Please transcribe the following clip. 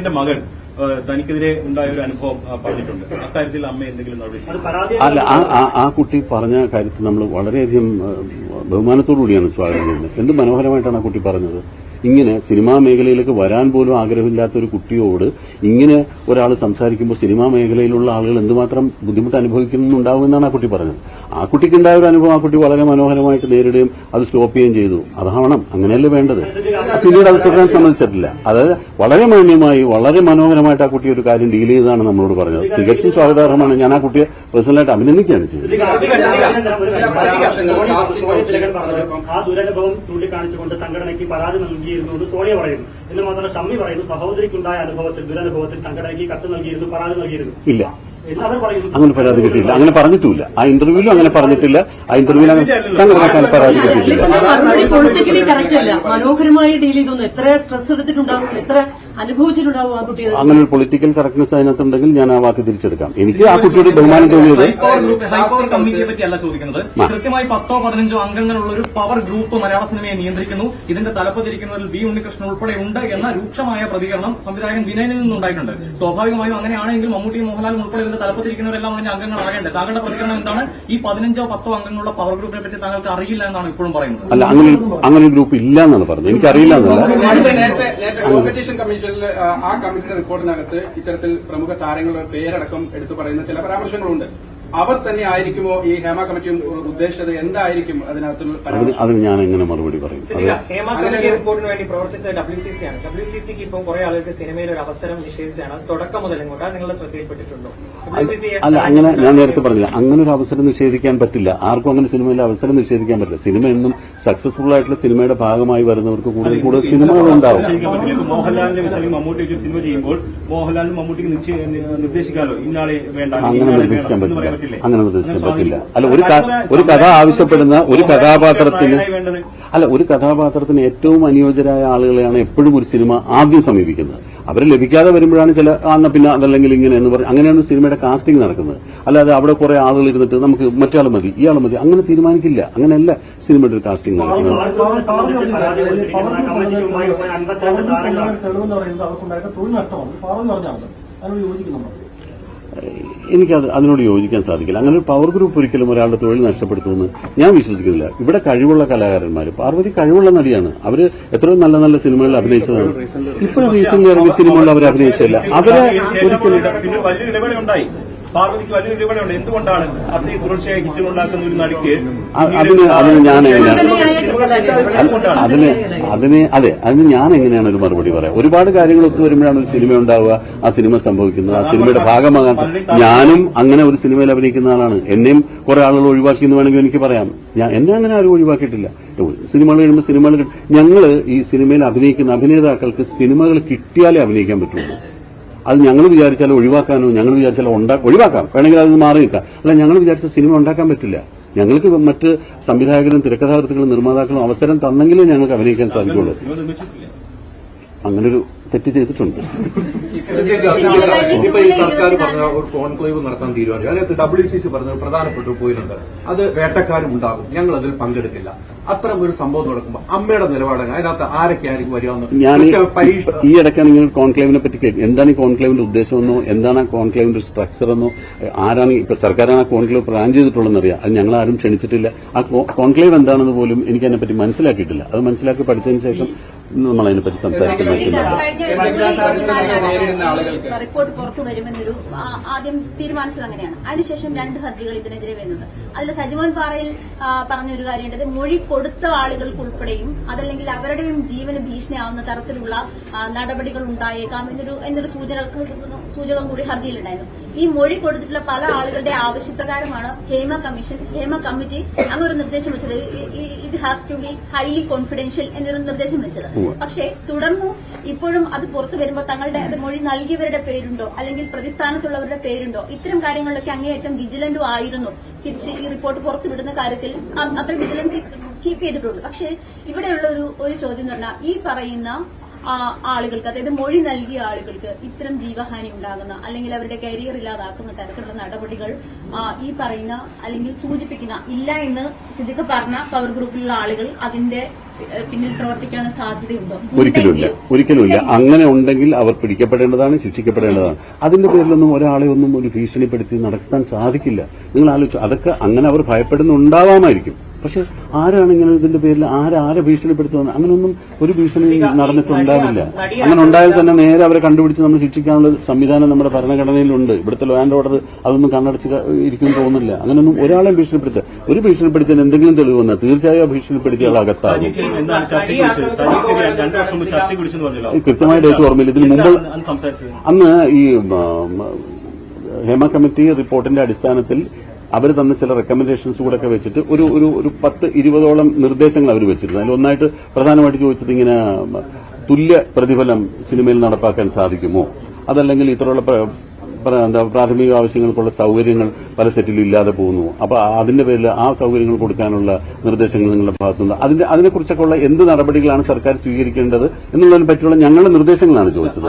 എന്റെ മകൻ തനിക്കെതിരെ ഉണ്ടായ ഒരു അനുഭവം പറഞ്ഞിട്ടുണ്ട്. അക്കാര്യത്തിൽ അമ്മ എന്തെങ്കിലും അല്ല ആ കുട്ടി പറഞ്ഞ കാര്യത്തിൽ നമ്മൾ വളരെയധികം ബഹുമാനത്തോടു കൂടിയാണ് സ്വാഗതം ചെയ്യുന്നത്. എന്ത് മനോഹരമായിട്ടാണ് ആ കുട്ടി പറഞ്ഞത്? ഇങ്ങനെ സിനിമാ മേഖലയിലേക്ക് വരാൻ പോലും ആഗ്രഹമില്ലാത്ത ഒരു കുട്ടിയോട് ഇങ്ങനെ ഒരാൾ സംസാരിക്കുമ്പോൾ സിനിമാ മേഖലയിലുള്ള ആളുകൾ എന്തുമാത്രം ബുദ്ധിമുട്ട് അനുഭവിക്കുന്നുണ്ടാവുമെന്നാണ് ആ കുട്ടി പറഞ്ഞത് ആ കുട്ടിക്ക് ഉണ്ടായ ഒരു അനുഭവം ആ കുട്ടി വളരെ മനോഹരമായിട്ട് നേരിടുകയും അത് സ്റ്റോപ്പ് ചെയ്യുകയും ചെയ്തു അതാവണം അങ്ങനെയല്ലേ വേണ്ടത് പിന്നീട് അത് തുടരാൻ സമ്മതിച്ചിട്ടില്ല അത് വളരെ മാന്യമായി വളരെ മനോഹരമായിട്ട് ആ കുട്ടി ഒരു കാര്യം ഡീൽ ചെയ്തതാണ് നമ്മളോട് പറഞ്ഞത് തികച്ചും സ്വാഗതാർഹമാണ് ഞാൻ ആ കുട്ടിയെ പേഴ്സണലായിട്ട് അഭിനന്ദിക്കുകയാണ് ചെയ്തത് ആ ദുരനുഭവം ചൂണ്ടിക്കാണിച്ചുകൊണ്ട് സംഘടനയ്ക്ക് പരാതി നൽകിയിരുന്നു എന്ന് സോണിയ പറയുന്നു. എന്ന് മാത്രമല്ല ഷമ്മി പറയുന്നു സഹോദരിക്കുണ്ടായ അനുഭവത്തിൽ ദുരനുഭവത്തിൽ സംഘടനയ്ക്ക് കത്ത് നൽകിയിരുന്നു പരാതി നൽകിയിരുന്നു. ഇല്ല. അങ്ങനെ പരാതി കിട്ടിയില്ല അങ്ങനെ പറഞ്ഞിട്ടില്ല. ആ ഇന്റർവ്യൂവിലും അങ്ങനെ പറഞ്ഞിട്ടില്ല. ആ ഇന്റർവ്യൂവിൽ അങ്ങനെ സംഘടനക്കാൻ പരാതി കിട്ടിയിട്ടില്ല. മനോഹരമായി ഡീൽ ചെയ്തൊന്നും എത്ര സ്ട്രെസ് എടുത്തിട്ടുണ്ടാവും എത്ര അനുഭവിച്ചിട്ടുണ്ടാവും ആ കുട്ടി അങ്ങനെ ഒരു പൊളിറ്റിക്കൽ കറക്റ്റ്നസ് അതിനകത്തുണ്ടെങ്കിൽ ഞാൻ ആ വാക്ക് തിരിച്ചെടുക്കാം. എനിക്ക് ആ കുട്ടിയുടെ ബഹുമാനം തോന്നിയത് ഹൈപ്പവർ കമ്മിറ്റിയെ പറ്റിയല്ല ചോദിക്കുന്നത്. കൃത്യമായി പത്തോ പതിനഞ്ചോ അംഗങ്ങളുള്ള ഒരു പവർ ഗ്രൂപ്പ് മലയാള സിനിമയെ നിയന്ത്രിക്കുന്നു. ഇതിന്റെ തലപ്പത്തിരിക്കുന്നവരിൽ ബി ഉണ്ണികൃഷ്ണൻ ഉൾപ്പെടെ ഉണ്ട് എന്ന രൂക്ഷമായ പ്രതികരണം സംവിധായകൻ വിനയനിൽ നിന്നുണ്ടായിട്ടുണ്ട്. സ്വാഭാവികമായും അങ്ങനെയാണെങ്കിൽ മമ്മൂട്ടി മോഹൻലാലും ഉൾപ്പെടെ ഇതിന്റെ തലപ്പത്തിരിക്കുന്നവരെല്ലാം അതിന്റെ അംഗങ്ങളാകേണ്ടത് താങ്കളുടെ പ്രതികരണം എന്താണ്? ഈ പതിനഞ്ചോ പത്തോ അംഗങ്ങളുള്ള പവർ ഗ്രൂപ്പിനെ പറ്റി താങ്കൾക്ക് അറിയില്ല എന്നാണ് ഇപ്പോഴും പറയുന്നത്. അല്ല അങ്ങനെ അങ്ങനെ ഒരു ഗ്രൂപ്പ് ഇല്ല എന്നാണ് പറഞ്ഞത്. എനിക്കറിയില്ല എന്നല്ല. കമ്മീഷനിൽ ആ, കമ്മിറ്റിയുടെ റിപ്പോർട്ടിനകത്ത് ഇത്തരത്തിൽ പ്രമുഖ താരങ്ങളുടെ പേരടക്കം എടുത്തു പറയുന്ന ചില പരാമർശങ്ങളുണ്ട്. അവർ തന്നെ ആയിരിക്കുമോ ഈ ഹേമ കമ്മിറ്റി ഉദ്ദേശിച്ചത് എന്തായിരിക്കും അതിനകത്തുള്ള അതിന് ഞാൻ എങ്ങനെ മറുപടി പറയും? ഹേമ കമ്മിറ്റി റിപ്പോർട്ടിന് വേണ്ടി പ്രവർത്തിച്ച ഡബ്ല്യു സി സി ആണ്. ഡബ്ല്യു സി സിക്ക് ഇപ്പം കുറെ ആളുകൾക്ക് സിനിമയിൽ ഒരു അവസരം നിഷേധിച്ചാണ്. തുടക്കം മുതൽ ഇങ്ങോട്ട് നിങ്ങളുടെ ശ്രദ്ധയിൽപ്പെട്ടിട്ടുണ്ടോ? അല്ല അങ്ങനെ ഞാൻ നേരത്തെ പറഞ്ഞില്ല. അങ്ങനെ ഒരു അവസരം നിഷേധിക്കാൻ പറ്റില്ല. ആർക്കും അങ്ങനെ സിനിമയിൽ അവസരം നിഷേധിക്കാൻ പറ്റില്ല. സിനിമ എന്നും സക്സസ്ഫുൾ ആയിട്ടുള്ള സിനിമയുടെ ഭാഗമായി വരുന്നവർക്ക് കൂടുതൽ കൂടുതൽ സിനിമകൾ ഉണ്ടാവും. മമ്മൂട്ടി സിനിമ ചെയ്യുമ്പോൾ മോഹൻലാലിനും മമ്മൂട്ടിക്ക് നിശ്ചയ- ഇന്നാളെ വേണ്ട അങ്ങനെ നിർദ്ദേശിക്കാൻ പറ്റില്ല. അങ്ങനെ നിർദ്ദേശിക്കാൻ പറ്റില്ല. അല്ല ഒരു ഒരു കഥ ആവശ്യപ്പെടുന്ന ഒരു കഥാപാത്രത്തിന് അല്ല ഒരു കഥാപാത്രത്തിന് ഏറ്റവും അനുയോജ്യരായ ആളുകളെയാണ് എപ്പോഴും ഒരു സിനിമ ആദ്യം സമീപിക്കുന്നത്. അവരെ ലഭിക്കാതെ വരുമ്പോഴാണ് ചില അന്ന പിന്നെ അതല്ലെങ്കിൽ ഇങ്ങനെ എന്ന് പറഞ്ഞ് അങ്ങനെയാണ് സിനിമയുടെ കാസ്റ്റിംഗ് നടക്കുന്നത് അല്ലാതെ അവിടെ കുറെ ആളുകൾ ഇരുന്നിട്ട് നമുക്ക് മറ്റേ മതി ഇയാൾ മതി അങ്ങനെ തീരുമാനിക്കില്ല അങ്ങനെയല്ല സിനിമയുടെ ഒരു കാസ്റ്റിംഗ് നടക്കുന്നത് എനിക്കത് അതിനോട് യോജിക്കാൻ സാധിക്കില്ല. അങ്ങനെ ഒരു പവർ ഗ്രൂപ്പ് ഒരിക്കലും ഒരാളുടെ തൊഴിൽ നഷ്ടപ്പെടുത്തുമെന്ന് ഞാൻ വിശ്വസിക്കുന്നില്ല. ഇവിടെ കഴിവുള്ള കലാകാരന്മാർ പാർവതി കഴിവുള്ള നടിയാണ്. അവർ എത്രയോ നല്ല നല്ല സിനിമകളിൽ അഭിനയിച്ചതാണ്. ഇപ്പോഴും റീസെന്റ് സിനിമകളിൽ അവർ അഭിനയിച്ചില്ല. അവരെ ശേഷം വലിയ പാർവതിക്ക് വലിയൊരു ഇടപെടലുണ്ട് എന്തുകൊണ്ടാണ് അത്രയും തുടർച്ചയായി ഹിറ്റുകൾ ഉണ്ടാക്കുന്ന ഒരു നടിക്ക് അതിന് അതിന് ഞാൻ എങ്ങനെയാണ്? അതിന് അതിന് അതെ അതിന് ഞാൻ എങ്ങനെയാണ് ഒരു മറുപടി പറയാം? ഒരുപാട് കാര്യങ്ങൾ ഒത്തു വരുമ്പോഴാണ് ഒരു സിനിമ ഉണ്ടാവുക ആ സിനിമ സംഭവിക്കുന്നത്. ആ സിനിമയുടെ ഭാഗമാകാൻ ഞാനും അങ്ങനെ ഒരു സിനിമയിൽ അഭിനയിക്കുന്ന ആളാണ്. എന്നെയും കുറെ ആളുകൾ ഒഴിവാക്കി എന്ന് വേണമെങ്കിൽ എനിക്ക് പറയാം. ഞാൻ എന്നെ അങ്ങനെ ആരും ഒഴിവാക്കിയിട്ടില്ല. സിനിമകൾ കഴിയുമ്പോൾ സിനിമകൾ ഞങ്ങൾ ഈ സിനിമയിൽ അഭിനയിക്കുന്ന അഭിനേതാക്കൾക്ക് സിനിമകൾ കിട്ടിയാലേ അഭിനയിക്കാൻ പറ്റുള്ളൂ. അത് ഞങ്ങൾ വിചാരിച്ചാൽ ഒഴിവാക്കാനോ ഞങ്ങൾ വിചാരിച്ചാൽ ഉണ്ടാ ഒഴിവാക്കാം. വേണമെങ്കിൽ അത് മാറി നിൽക്കാം. അല്ല ഞങ്ങൾ വിചാരിച്ച സിനിമ ഉണ്ടാക്കാൻ പറ്റില്ല. ഞങ്ങൾക്ക് മറ്റ് സംവിധായകരും തിരക്കഥാകൃത്തുക്കളും നിർമ്മാതാക്കളും അവസരം തന്നെങ്കിലും ഞങ്ങൾക്ക് അഭിനയിക്കാൻ സാധിക്കുള്ളൂ. അങ്ങനൊരു തെറ്റ് ചെയ്തിട്ടുണ്ട്. ഇപ്പൊ ഈ പറഞ്ഞ ഒരു ഡബ്ല്യു സി സി പറഞ്ഞ പ്രധാനപ്പെട്ട അത് വേട്ടക്കാരും ഉണ്ടാകും. ഞങ്ങൾ അതിൽ പങ്കെടുക്കില്ല. അത്തരം ഒരു സംഭവം നടക്കുമ്പോൾ അമ്മയുടെ നിലപാടാണ് അതിനകത്ത് ആരൊക്കെ ആയിരിക്കും വരികയെന്ന് ഞാൻ ഈ- നിങ്ങൾ ഇടയ്ക്കാണ് ഇങ്ങനെ കോൺക്ലേവിനെ പറ്റി കേൾക്കും എന്താണ് ഈ കോൺക്ലേവിന്റെ ഉദ്ദേശമെന്നോ എന്താണ് ആ കോൺക്ലേവിന്റെ സ്ട്രക്ചർ എന്നോ ആരാണ് ഇപ്പൊ സർക്കാരാണ് ആ കോൺക്ലേവ് പ്ലാൻ ചെയ്തിട്ടുള്ളതെന്ന് അറിയാം അത് ഞങ്ങൾ ആരും ക്ഷണിച്ചിട്ടില്ല. ആ കോൺക്ലേവ് എന്താണെന്ന് പോലും എനിക്ക് അതിനെപ്പറ്റി മനസ്സിലാക്കിയിട്ടില്ല. അത് മനസ്സിലാക്കി പഠിച്ചതിന് ശേഷം നമ്മൾ അതിനെപ്പറ്റി സംസാരിക്കാൻ നേരിടുന്ന റിപ്പോർട്ട് പുറത്തു വരുമെന്നൊരു ആദ്യം തീരുമാനിച്ചത് അങ്ങനെയാണ്. അതിനുശേഷം രണ്ട് ഹർജികൾ ഇതിനെതിരെ വരുന്നത് അതിൽ സജിമോൻ പാറയിൽ പറഞ്ഞൊരു കാര്യമുണ്ട്. മൊഴി കൊടുത്ത ആളുകൾക്ക് ഉൾപ്പെടെയും അതല്ലെങ്കിൽ അവരുടെയും ജീവന് ഭീഷണിയാവുന്ന തരത്തിലുള്ള നടപടികൾ ഉണ്ടായേക്കാം എന്നൊരു എന്നൊരു സൂചന സൂചകം കൂടി ഹർജിയിലുണ്ടായിരുന്നു. ഈ മൊഴി കൊടുത്തിട്ടുള്ള പല ആളുകളുടെ ആവശ്യപ്രകാരമാണ് ഹേമ കമ്മീഷൻ ഹേമ കമ്മിറ്റി അങ്ങൊരു നിർദ്ദേശം വെച്ചത്. It has to be highly confidential എന്നൊരു നിർദ്ദേശം വെച്ചത്. പക്ഷേ തുടർന്നു ഇപ്പോഴും അത് പുറത്തു വരുമ്പോൾ തങ്ങളുടെ അത് മൊഴി നൽകിയവരുടെ പേരുണ്ടോ അല്ലെങ്കിൽ പ്രതിസ്ഥാനത്തുള്ളവരുടെ പേരുണ്ടോ ഇത്തരം കാര്യങ്ങളിലൊക്കെ അങ്ങേയറ്റം വിജിലന്റും ആയിരുന്നു. തിരിച്ച് ഈ റിപ്പോർട്ട് പുറത്തുവിടുന്ന കാര്യത്തിൽ അത്ര വിജിലൻസ് കീപ്പ് ചെയ്തിട്ടുണ്ട് പക്ഷേ ഇവിടെയുള്ള ഒരു ഒരു ചോദ്യം എന്ന് പറഞ്ഞാൽ ഈ പറയുന്ന ആളുകൾക്ക് അതായത് മൊഴി നൽകിയ ആളുകൾക്ക് ഇത്തരം ജീവഹാനി ഉണ്ടാകുന്ന അല്ലെങ്കിൽ അവരുടെ കരിയർ ഇല്ലാതാക്കുന്ന തരത്തിലുള്ള നടപടികൾ ഈ പറയുന്ന അല്ലെങ്കിൽ സൂചിപ്പിക്കുന്ന ഇല്ല എന്ന് സിദ്ദിഖ് പറഞ്ഞ പവർ ഗ്രൂപ്പിലുള്ള ആളുകൾ അതിന്റെ പിന്നിൽ പ്രവർത്തിക്കാൻ സാധ്യതയുണ്ടോ? ഒരിക്കലുമില്ല ഒരിക്കലുമില്ല അങ്ങനെ ഉണ്ടെങ്കിൽ അവർ പിടിക്കപ്പെടേണ്ടതാണ് ശിക്ഷിക്കപ്പെടേണ്ടതാണ്. അതിന്റെ പേരിലൊന്നും ഒരാളെ ഒന്നും ഒരു ഭീഷണിപ്പെടുത്തി നടത്താൻ സാധിക്കില്ല. നിങ്ങൾ ആലോചിച്ചു അതൊക്കെ അങ്ങനെ അവർ ഭയപ്പെടുന്നുണ്ടാവാമായിരിക്കും. പക്ഷെ ആരാണ് ഇങ്ങനെ ഇതിന്റെ പേരിൽ ആരാരെ ഭീഷണിപ്പെടുത്തുന്നത് അങ്ങനെയൊന്നും ഒരു ഭീഷണി നടന്നിട്ടുണ്ടാവില്ല. അങ്ങനെ ഉണ്ടായാൽ തന്നെ നേരെ അവരെ കണ്ടുപിടിച്ച് നമ്മൾ ശിക്ഷിക്കാനുള്ള സംവിധാനം നമ്മുടെ ഭരണഘടനയിലുണ്ട് ഇവിടുത്തെ ലോ ആൻഡ് ഓർഡർ അതൊന്നും കണ്ണടച്ച് ഇരിക്കുമെന്ന് ഇരിക്കും തോന്നുന്നില്ല. അങ്ങനെയൊന്നും ഒരാളെ ഭീഷണിപ്പെടുത്തുക. ഒരു ഭീഷണിപ്പെടുത്തിയാൽ എന്തെങ്കിലും തെളിവ് വന്നാൽ തീർച്ചയായും ആ ഭീഷണിപ്പെടുത്തിയ ആൾ പറഞ്ഞല്ലോ. കൃത്യമായ ഡേറ്റ് ഓർമ്മയില്ല. ഇതിന് മുമ്പ് അന്ന് ഈ ഹേമ കമ്മിറ്റി റിപ്പോർട്ടിന്റെ അടിസ്ഥാനത്തിൽ അവർ തന്ന ചില റെക്കമെൻഡേഷൻസ് കൂടെ ഒക്കെ വെച്ചിട്ട് ഒരു ഒരു ഒരു പത്ത് ഇരുപതോളം നിർദ്ദേശങ്ങൾ അവർ വെച്ചിരുന്നു. അതിൽ ഒന്നായിട്ട് പ്രധാനമായിട്ട് ചോദിച്ചത് ഇങ്ങനെ തുല്യ പ്രതിഫലം സിനിമയിൽ നടപ്പാക്കാൻ സാധിക്കുമോ? അതല്ലെങ്കിൽ ഇത്രയുള്ള എന്താ പ്രാഥമിക ആവശ്യങ്ങൾക്കുള്ള സൗകര്യങ്ങൾ പല സെറ്റിലും ഇല്ലാതെ പോകുന്നു അപ്പൊ അതിന്റെ പേരിൽ ആ സൗകര്യങ്ങൾ കൊടുക്കാനുള്ള നിർദ്ദേശങ്ങൾ നിങ്ങളുടെ ഭാഗത്തുനിന്ന് അതിന്റെ അതിനെക്കുറിച്ചൊക്കെ ഉള്ള എന്ത് നടപടികളാണ് സർക്കാർ സ്വീകരിക്കേണ്ടത് എന്നുള്ളതിനെ പറ്റിയുള്ള ഞങ്ങളുടെ നിർദ്ദേശങ്ങളാണ് ചോദിച്ചത്.